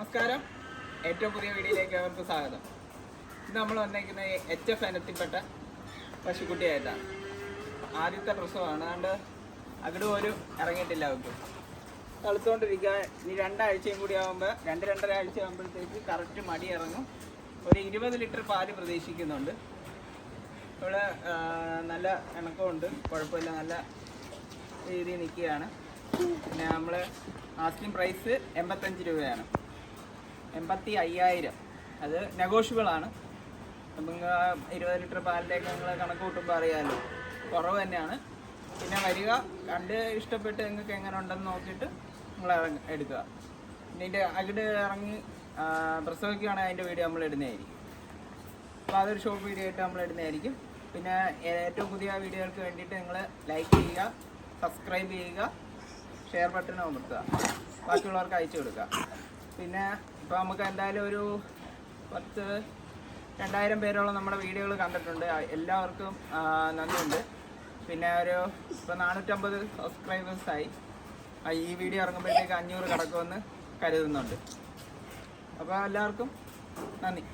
നമസ്കാരം. ഏറ്റവും പുതിയ വീഡിയോയിലേക്ക് അവർക്ക് സ്വാഗതം. ഇന്ന് നമ്മൾ വന്നേക്കുന്ന എച്ച് എഫ് ഇനത്തിൽപ്പെട്ട പശുക്കുട്ടിയായിട്ടാണ്. ആദ്യത്തെ പ്രസവമാണ്. അതുകൊണ്ട് അകിട് പോലും ഇറങ്ങിയിട്ടില്ല അവർക്ക്. തളിച്ചുകൊണ്ടിരിക്കുക ഇനി രണ്ടാഴ്ചയും കൂടി ആകുമ്പോൾ രണ്ട് രണ്ടര ആഴ്ച ആകുമ്പോഴത്തേക്ക് കറക്റ്റ് മടി ഇറങ്ങും. ഒരു ഇരുപത് ലിറ്റർ പാൽ പ്രതീക്ഷിക്കുന്നുണ്ട്. ഇവിടെ നല്ല ഇണക്കമുണ്ട്. കുഴപ്പമില്ല. നല്ല രീതിയിൽ നിൽക്കുകയാണ്. പിന്നെ നമ്മൾ ആസ്കിങ് പ്രൈസ് എൺപത്തഞ്ച് രൂപയാണ്. എൺപത്തി അയ്യായിരം. അത് നെഗോഷ്യബിൾ ആണ് നമുക്ക് ഇരുപത് ലിറ്റർ പാലിലേക്ക് നിങ്ങൾ കണക്ക് കൂട്ടുമ്പോൾ അറിയാമല്ലോ കുറവ് തന്നെയാണ്. പിന്നെ വരിക കണ്ട് ഇഷ്ടപ്പെട്ട് നിങ്ങൾക്ക് എങ്ങനെ ഉണ്ടെന്ന് നോക്കിയിട്ട് നിങ്ങൾ ഇറങ്ങി എടുക്കുക. ഇതിന്റെ അകിട് ഇറങ്ങി പ്രസവിക്കുകയാണെങ്കിൽ അതിന്റെ വീഡിയോ നമ്മൾ ഇടുന്നതായിരിക്കും. അപ്പോൾ അതൊരു ഷോർട്ട് വീഡിയോ ആയിട്ട് നമ്മൾ ഇടുന്നതായിരിക്കും. പിന്നെ ഏറ്റവും പുതിയ വീഡിയോകൾക്ക് വേണ്ടിയിട്ട് നിങ്ങൾ ലൈക്ക് ചെയ്യുക സബ്സ്ക്രൈബ് ചെയ്യുക ഷെയർ ബട്ടൺ അമർത്തുക. ബാക്കിയുള്ളവർക്ക് അയച്ചു കൊടുക്കുക. പിന്നെ ഇപ്പോൾ നമുക്ക് എന്തായാലും ഒരു പത്ത് രണ്ടായിരം പേരോളം നമ്മുടെ വീഡിയോകൾ കണ്ടിട്ടുണ്ട്. എല്ലാവർക്കും നന്ദിയുണ്ട്. പിന്നെ ഒരു ഇപ്പോൾ നാനൂറ്റമ്പത് സബ്സ്ക്രൈബേഴ്സായി ഈ വീഡിയോ ഇറങ്ങുമ്പോഴത്തേക്ക് അഞ്ഞൂറ് കടക്കുമെന്ന് കരുതുന്നുണ്ട്. അപ്പോൾ എല്ലാവർക്കും നന്ദി.